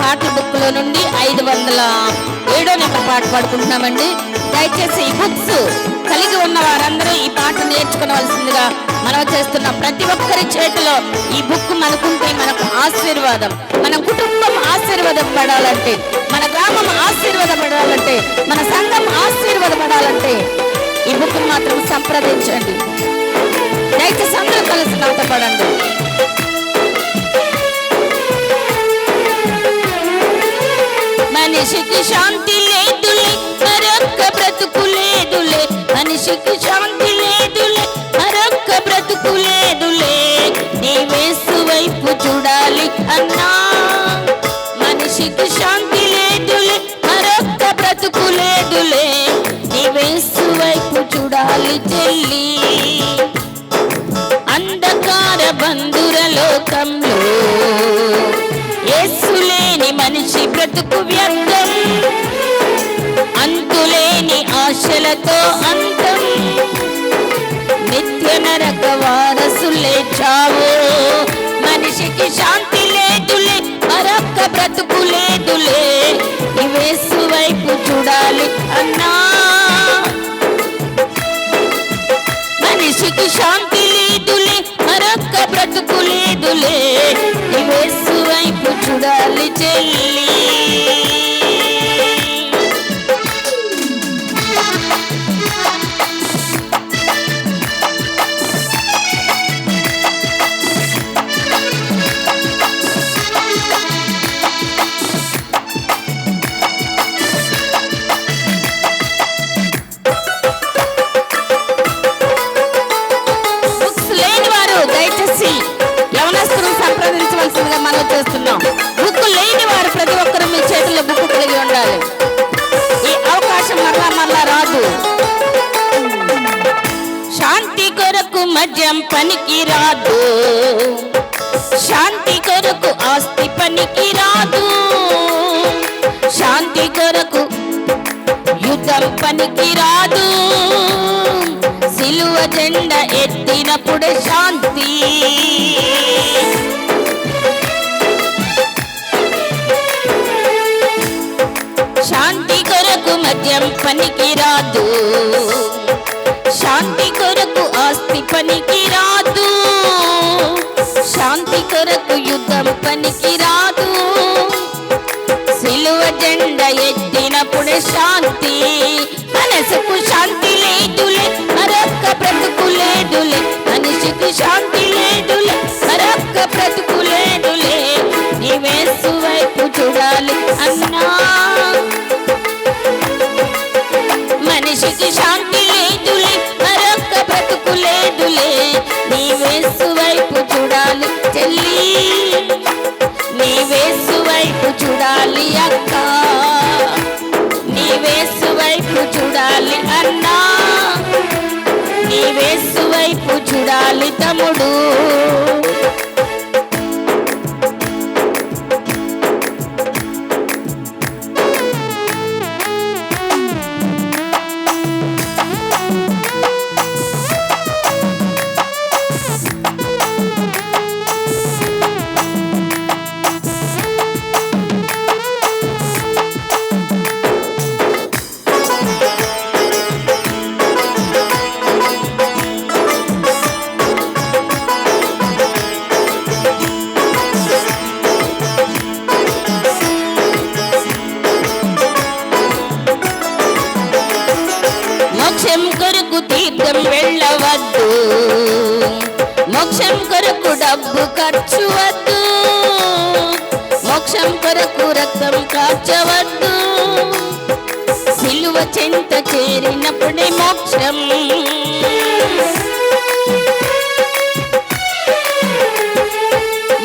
పాటల బుక్లో నుండి ఐదు వందల ఏడో నెంబర్ పాట పాడుకుంటున్నామండి. దయచేసి ఈ బుక్స్ కలిగి ఉన్న వారందరూ ఈ పాట నేర్చుకోవాల్సిందిగా మనం చేస్తున్న ప్రతి ఒక్కరి చేతిలో ఈ బుక్ మనకుంటే మనకు ఆశీర్వాదం. మనం కుటుంబం ఆశీర్వదపడాలంటే మన గ్రామం ఆశీర్వదపడాలంటే మన సంఘం ఆశీర్వదపడాలంటే ఈ బుక్ మాత్రం సంప్రదించండి. దయచేసి అందరూ కలిసి నాతో పడండి. మనిషికి శాంతి లేదులే మరొక్క బ్రతుకు లేదులే మనిషికి బ్రతుకు వ్యర్థం. అంతులేని ఆశలతో అంతం. నిత్య నరక వారసులే చావో. మనిషికి శాంతి లేదులే మరొక్క బ్రతుకు లేదులే. ఇవేసు వైపు చూడాలి అన్నా. మనిషికి శాంతి లేదులే మరొక్క బ్రతుకు లేదులే. ఇవేసు వైపు చూడాలి చెల్లి బుక్స్ మద్యం పనికి రాదు శాంతి కొరకు ఆస్తి పనికి రాదు శాంతి కొరకు యుద్ధం పనికి రాదు సిలువ జెండ ఎత్తినప్పుడే శాంతి. శాంతి కొరకు మద్యం పనికి రాదు పనికి రాదు. శాంతి కొరకు యుద్ధం పనికి రాదు. సిలువ జెండ ఎత్తినప్పుడే శాంతి చూడాలే నీ వేసు వైపు చూడాలి చెల్లి. నీవేసు వైపు చూడాలి అక్క. నీవేసు వైపు చూడాలి అన్నా. నీవేసు వైపు చూడాలి తమ్ముడు. మోక్షం కొరకు డబ్బు ఖర్చు వద్దు. మోక్షం కొరకు రక్తం కాచవద్దు. సిలువ చెంత చేరినప్పుడే మోక్షం.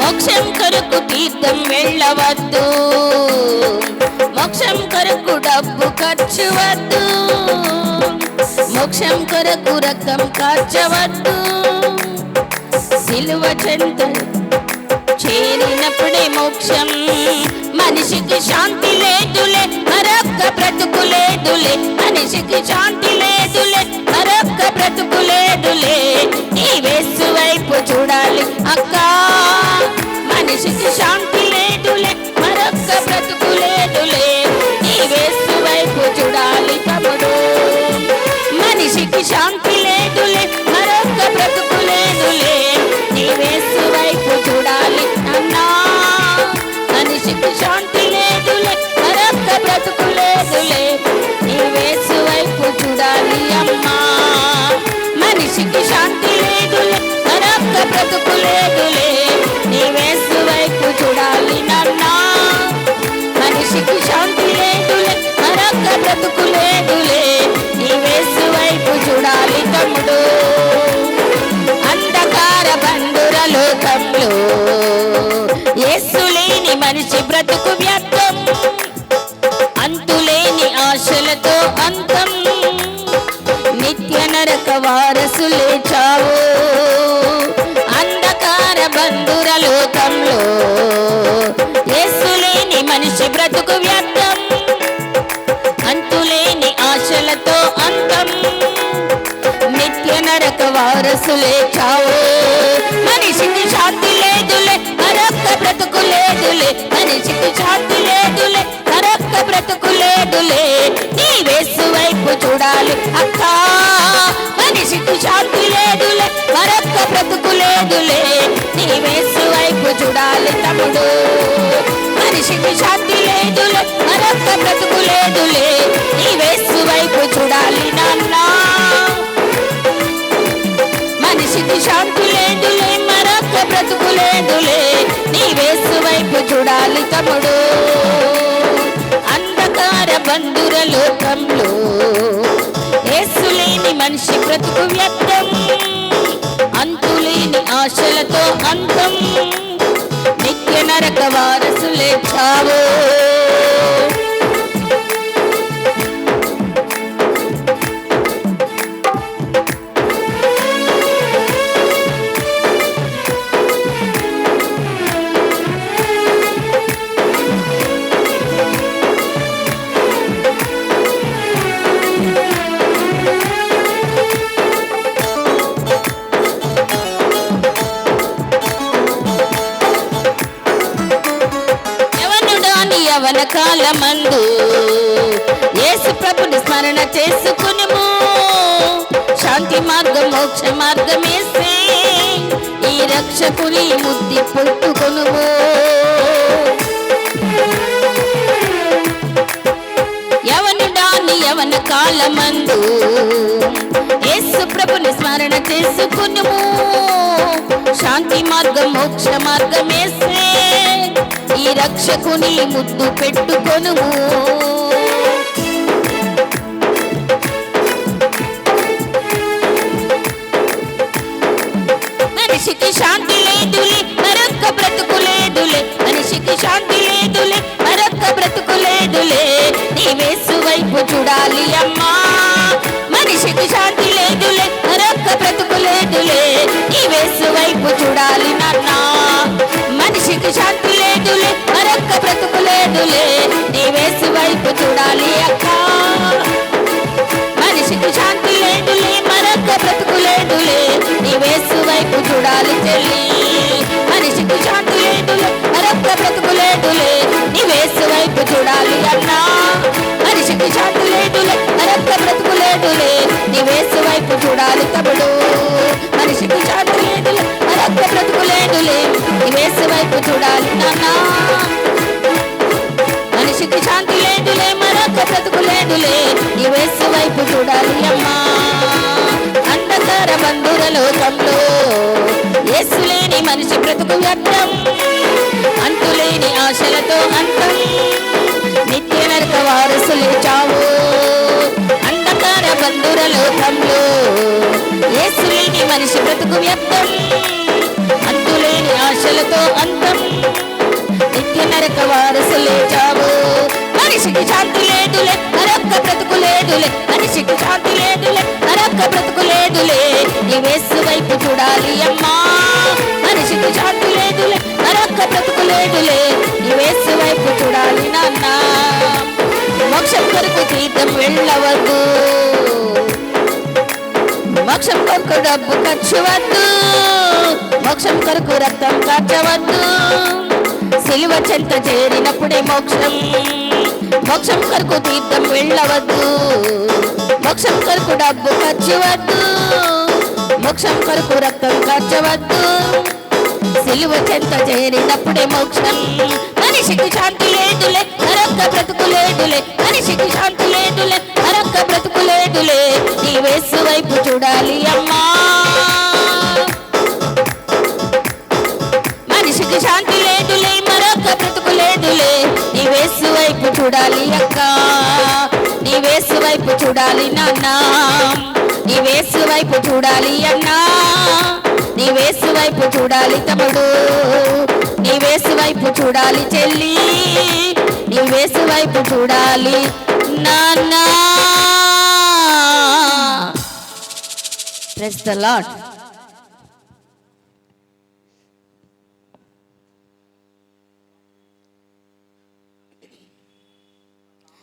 మోక్షం కొరకు తీర్థం వెళ్ళవద్దు. మోక్షం కొరకు డబ్బు ఖర్చు వద్దు. మోక్షం కొరకు రక్తం కార్చవద్దు సిలువ చెంత చేరినప్పుడే మోక్షం. మనిషికి శాంతి లేదులే మరొక్క బ్రతుకు లేదులే. మనిషికి శాంతి లేదులే మరొక్క బ్రతుకు లేదులే. నీ వేసు వైపు చూడాలి అక్క. మనిషికి శాంతి లేదులే మరొక్క బ్రతుకు లేదులే. నీ వేసు వైపు లేదులే. నీ వేసు వైపు చూడాలి నాన్నా. మనిషికి శాంతి లేదులే బ్రతుకు లేదులే. నీ వేసు వైపు చూడాలి తమ్ముడు. అంధకార బంధుర లోకంలో మనిషి బ్రతుకు వ్యర్థం. అంతులేని ఆశలతో అంతం. నిత్య నరక వారసులే చా లోకంలో యేసులేని మనిషి బ్రతుకు వ్యర్థం. అంతులేని ఆశలతో అంతం నిత్య నరక వారసులే చావో. మనిషికి శాంతి లేదులే మరొక్క బ్రతుకు లేదులే. నీ వేసు వైపు చూడాలి నాన్న. మనిషికి శాంతి లేదులే మరొక్క బ్రతుకు లేదులే. నీ వేసు వైపు చూడాలి తమ్ముడు. అంధకార బంధుర లోకంలో యేసులేని మనిషి బ్రతుకు వ్యర్థం. అంతులేని ఆశలతో అంతం. నరక వారసులే చావు కాలమందు యేసు ప్రభుని స్మరణ చేసుకునుము. శాంతి మార్గం మోక్ష మార్గమేసే ఈ రక్షకుని ముద్ది పొట్టుకొనుము. యవనుడాని యవన కాలమందు యేసు ప్రభుని స్మరణ చేసుకునుము. శాంతి మార్గం మోక్ష మార్గమేసే ఈ రక్షకుని ముద్దు పెట్టుకొనుము. మనిషికి శాంతి లేదులే మరొక్క బ్రతుకు లేదులే. మనిషికి శాంతి లేదులే మరొక్క బ్రతుకు లేదులే. నీ వేసు వైపు చూడాలి అమ్మా. మనిషికి శాంతి లేదులే మరొక్క బ్రతుకు లేదులే. నీ వేసు వైపు చూడాలి నాన్న. మనిషికి శాంతి లేదులే మరొక్క బ్రతుకు లేదులే. నీ వేసి వైపు చూడాలి అక్క. మనిషికి శాంతి లేదులే మరొక్క బ్రతుకు లేదులే. నీ వేసు వైపు చూడాలి చెల్లి. మనిషికి శాంతి లేదులే మరొక్క బ్రతుకు లేదులే. నీ వేసు వైపు చూడాలి అన్నా మనిషికి శాంతి లేదులే మరొక్క బ్రతుకు లేదులే. నీ వేసు వైపు చూడాలి తమ్ముడు. మనిషికి శాంతి వేసు వైపు చూడాలి నాన్నా. మనిషికి శాంతి లేదులే మరొక బ్రతుకు లేదులే. నీ వేసు వైపు చూడాలి అమ్మా. అంధకార బంధుర లోకంలో యేసులేని మనిషి బ్రతుకు వ్యర్థం అంతులేని ఆశలతో అంతం. నిత్య నరక వారసులే చావు. అంధకార బంధుర లోకంలో ఏసులేని మనిషి బ్రతుకు వ్యర్థం. ఆశలతో అంతం నిత్య నరక వారసులే చావు. మనిషికి శాంతి లేదులే నరొక్క బ్రతుకు లేదులే. మనిషికి శాంతి లేదులే నరొక్క బ్రతుకు లేదులే. నీ వేసు వైపు చూడాలి అమ్మా. మనిషికి శాంతి లేదులే నరొక్క బ్రతుకు లేదులే. నీ వేసు వైపు చూడాలి నాన్న. మోక్షం కొరకు తీర్థం వెళ్ళవద్దు. మోక్షం కొరకు డబ్బు ఖర్చు వద్దు. కొరకు రక్తం కాచవద్దు. సిలువ చెంత చేరినప్పుడే మోక్షం. మోక్షం కొరకు తీర్థం వెళ్ళవద్దు. మోక్షం కొరకు డబ్బు ఖర్చువద్దు. మోక్షం కొరకు రక్తం కార్చవద్దు సిలువ చెంత చేరినప్పుడే మోక్షం. మనిషికి శాంతి లేదులే మరొక్క బ్రతుకు లేదులే. మనిషికి శాంతి లేదులే మరొక్క బ్రతుకు లేదులే. నీ వేసు వైపు చూడాలి అమ్మా. చూడాలి అక్క. నీ వేసు వైపు చూడాలి నాన్న. నీ వేసు వైపు చూడాలి అన్నా. నీ వేసు వైపు చూడాలి తమ్ముడు. నీ వేసు వైపు చూడాలి చెల్లి. నీ వేసు వైపు చూడాలి నాన్న. Press the lot